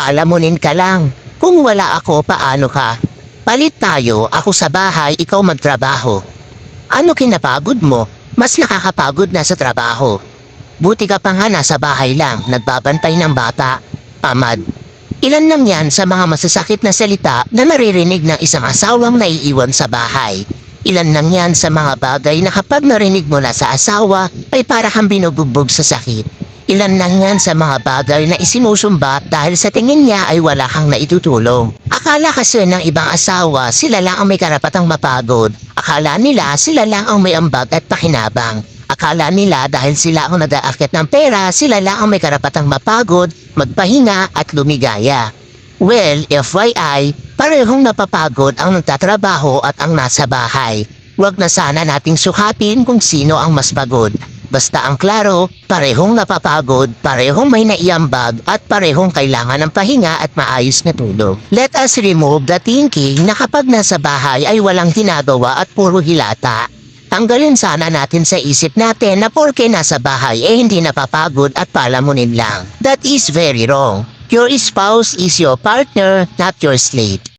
Palamunin ka lang. Kung wala ako, paano ka? Palit tayo, ako sa bahay, ikaw magtrabaho. Ano kinapagod mo? Mas nakakapagod na sa trabaho. Buti ka pa nga nasa bahay lang, nagbabantay ng bata. Amad. Ilan lang yan sa mga masasakit na salita na naririnig ng isang asawang naiiwan sa bahay. Ilan lang yan sa mga bagay na kapag narinig mo na sa asawa ay para kang binubugbog sa sakit. Ilan lang yan sa mga bagay na isinusumba dahil sa tingin niya ay wala kang naitutulong. Akala kasi ng ibang asawa sila lang ang may karapatang mapagod. Akala nila sila lang ang may ambag at pakinabang. Akala nila dahil sila ang nag-aakit ng pera, sila lang ang may karapatang mapagod, magpahinga at lumigaya. Well, FYI, parehong napapagod ang nagtatrabaho at ang nasa bahay. Huwag na sana nating sukatin kung sino ang mas pagod. Basta ang klaro, parehong napapagod, parehong may naiambag at parehong kailangan ng pahinga at maayos na tulog. Let us remove the thinking na kapag nasa bahay ay walang ginagawa at puro hilata. Tanggalin sana natin sa isip natin na porke nasa bahay eh hindi napapagod at palamunin lang. That is very wrong. Your spouse is your partner, not your slave.